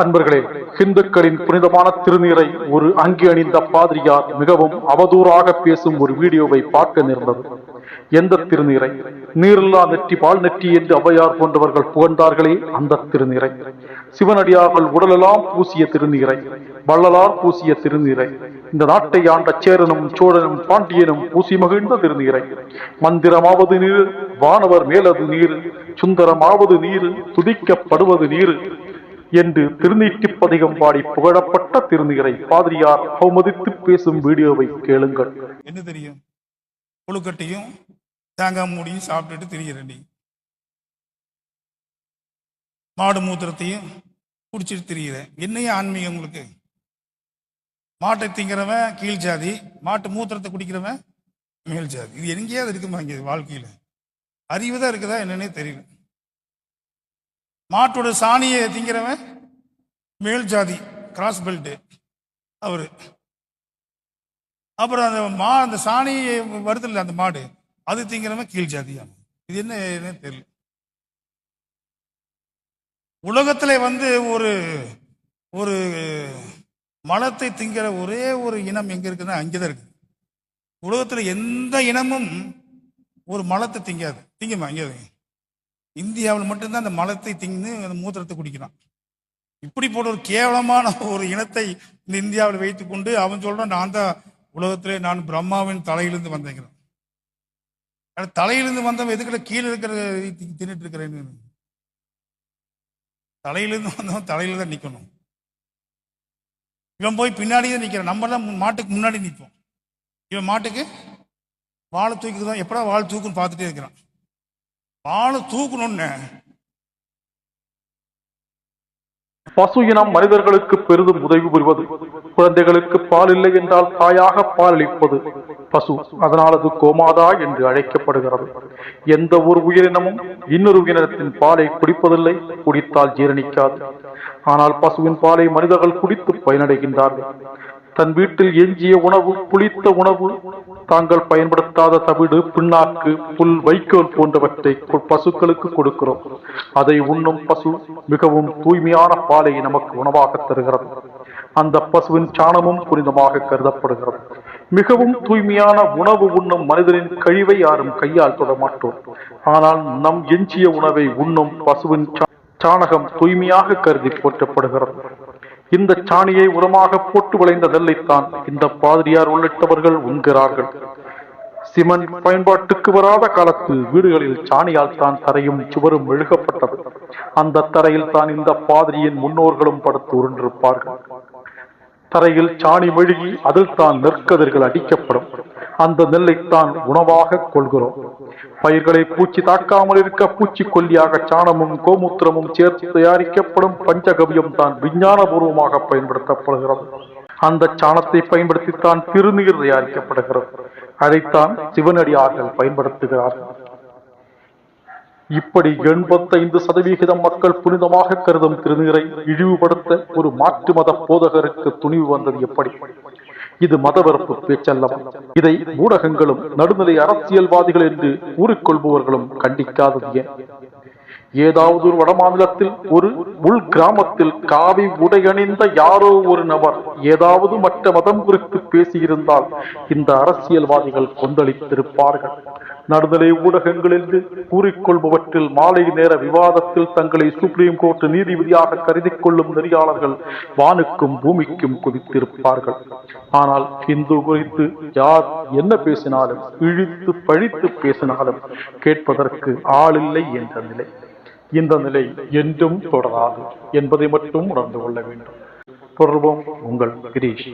அன்பர்களே ஹிந்துக்களின் புனிதமான திருநீரை ஒரு அங்கி அணிந்த பாதிரியார் மிகவும் அவதூறாக பேசும் ஒரு வீடியோவை பார்க்க நேர்ந்தது. எந்த திருநீரை? நீரில்லா நெற்றி பால் நெற்றி என்று ஔவையார் போன்றவர்கள் புகழ்ந்தார்களே அந்த திருநீரை. சிவனடியார்கள் உடலெல்லாம் பூசிய திருநீரை வள்ளலார் பூசிய திருநீரை இந்த நாட்டை ஆண்ட சேரனும் சோழனும் பாண்டியனும் பூசி மகிழ்ந்த திருநீரை. மந்திரமாவது நீர் வானவர் மேலது நீர் சுந்தரமாவது நீர் துதிக்கப்படுவது நீர் என்று திருநீட்டி பதிகம் பாடி புகழப்பட்ட திருநீரை பாதிரியார் அவமதித்து பேசும் வீடியோவை கேளுங்கள். என்ன தெரியும்? புழுக்கட்டையும் தேங்காய் மூடியும் சாப்பிட்டுட்டு திரிகிறேன் நீ மாடு மூத்திரத்தையும் குடிச்சிட்டு திரிகிறேன் என்னைய ஆன்மீகம் உங்களுக்கு? மாட்டை திங்கிறவன் கீழ் ஜாதி மாட்டு மூத்திரத்தை குடிக்கிறவன் மேல் ஜாதி. இது எங்கேயாவது இருக்குமா இங்கே வாழ்க்கையில்? அறிவு தான் இருக்குதா என்னன்னே தெரியல. மாட்டோட சாணியை திங்கிறவன் மேல் ஜாதி கிராஸ் பெல்ட்டு அவர். அப்புறம் அந்த மா அந்த சாணி வருதில்ல அந்த மாடு. அது திங்கிறவன் கீழ் ஜாதியான இது என்ன என்னன்னு தெரியல. உலகத்துல வந்து ஒரு ஒரு மலத்தை திங்கிற ஒரே ஒரு இனம் எங்க இருக்குன்னா அங்கேதான் இருக்கு உலகத்துல எந்த இனமும் ஒரு மலத்தை திங்காது. திங்குமா அங்கே இந்தியாவில் மட்டும்தான் அந்த மலத்தை திங்கு அந்த மூத்திரத்தை குடிக்கிறான். இப்படி போட்ட ஒரு கேவலமான ஒரு இனத்தை இந்த இந்தியாவில் வைத்துக்கொண்டு அவன் சொல்றான் நான் தான் உலகத்திலே நான் பிரம்மாவின் தலையிலிருந்து வந்தேங்கிறான் தலையிலிருந்து வந்தவன் எதுக்கிட்ட கீழே இருக்கிற தி- தின்னுட்டு இருக்கிறேன்னு? தலையிலிருந்து வந்தவன் தலையில தான் நிற்கணும் இவன் போய் பின்னாடி தான் நிற்கிறான் நம்ம எல்லாம் மாட்டுக்கு முன்னாடி நிற்போம். இவன் மாட்டுக்கு வாழை தூக்கி தான் எப்படா வாழை தூக்குன்னு பார்த்துட்டே இருக்கிறான். வாழை தூக்கணும்னு பசு இனம் மனிதர்களுக்கு பெரிதும் உதவி புரிவது. குழந்தைகளுக்கு பால் இல்லை என்றால் தாயாக பால் அளிப்பது. பசு அதனால் அது கோமாதா என்று அழைக்கப்படுகிறது. எந்த ஒரு உயிரினமும் இன்னொரு உயிரினத்தின் பாலை குடிப்பதில்லை குடித்தால் ஜீரணிக்காது. ஆனால் பசுவின் பாலை மனிதர்கள் குடித்து பயனடைகின்றார்கள். தன் வீட்டில் எஞ்சிய உணவு புளித்த உணவு தாங்கள் பயன்படுத்தாத தவிடு பின்னாக்கு புல் வைக்கோல் போன்றவற்றை பசுக்களுக்கு கொடுக்கிறோம். அதை உண்ணும் பசு மிகவும் தூய்மையான பாலை நமக்கு உணவாக தருகிறது. அந்த பசுவின் சாணமும் புனிதமாக கருதப்படுகிறது. மிகவும் தூய்மையான உணவு உண்ணும் மனிதனின் கழிவை யாரும் கையால் தொட மாட்டோம். ஆனால் நம் எஞ்சிய உணவை உண்ணும் பசுவின் சா- சாணகம் தூய்மையாக கருதி போற்றப்படுகிறது. இந்த சாணியை உரமாக போட்டு விளைந்த நெல்லைத்தான் இந்த பாதிரியார் உள்ளிட்டவர்கள் உண்கிறார்கள். சிமெண்ட் பயன்பாட்டுக்கு வராத காலத்தில் வீடுகளில் சாணியால் தான் தரையும் சுவரும் மெழுகப்பட்டது. அந்த தரையில் தான் இந்த பாதிரியின் முன்னோர்களும் படுத்து உருண்டிருப்பார்கள். தரையில் சாணி மெழுகி அதில் தான் நெற்கதிர்கள் அடிக்கப்படும். அந்த நெல்லைத்தான் உணவாக கொள்கிறோம். பயிர்களை பூச்சி தாக்காமல் இருக்க பூச்சிக்கொல்லியாக சாணமும் கோமூத்திரமும் சேர்த்து தயாரிக்கப்படும் பஞ்சகவியம் தான் விஞ்ஞானபூர்வமாக பயன்படுத்தப்படுகிறது. அந்த சாணத்தை பயன்படுத்தித்தான் திருநீர் தயாரிக்கப்படுகிறது. அதைத்தான் சிவனடியார்கள் பயன்படுத்துகிறார்கள். இப்படி எண்பத்தைந்து சதவிகிதம் மக்கள் புனிதமாக கருதும் திருநீரை இழிவுபடுத்த ஒரு மாற்று மத போதகருக்கு துணிவு வந்தது எப்படி? இது மதவெறுப்பு பேச்சல்லவா இதை ஊடகங்களும் நடுநிலை அரசியல்வாதிகள் என்று கூறிக்கொள்பவர்களும் கண்டிக்காதது ஏன்? ஏதாவது ஒரு வடமாநிலத்தில் ஒரு உள் கிராமத்தில் காவி உடையணிந்த யாரோ ஒரு நபர் ஏதாவது மற்ற மதம் குறித்து பேசியிருந்தால் இந்த அரசியல்வாதிகள் கொந்தளித்திருப்பார்கள். நடுநிலை ஊடகங்களில் கூறிக்கொள்பவற்றில் மாலை நேர விவாதத்தில் தங்களை சுப்ரீம் கோர்ட் நீதிபதியாக கருதி கொள்ளும் நெறியாளர்கள் வானுக்கும் பூமிக்கும் குதித்திருப்பார்கள் ஆனால் இந்து குறித்து யார் என்ன பேசினாலும் இழித்து பழித்து பேசினாலும் கேட்பதற்கு ஆளில்லை என்ற நிலை. இந்த நிலை என்றும் தொடராது என்பதை மட்டும் உணர்ந்து கொள்ள வேண்டும். தொடர்போம் உங்கள் கிரீஷ்.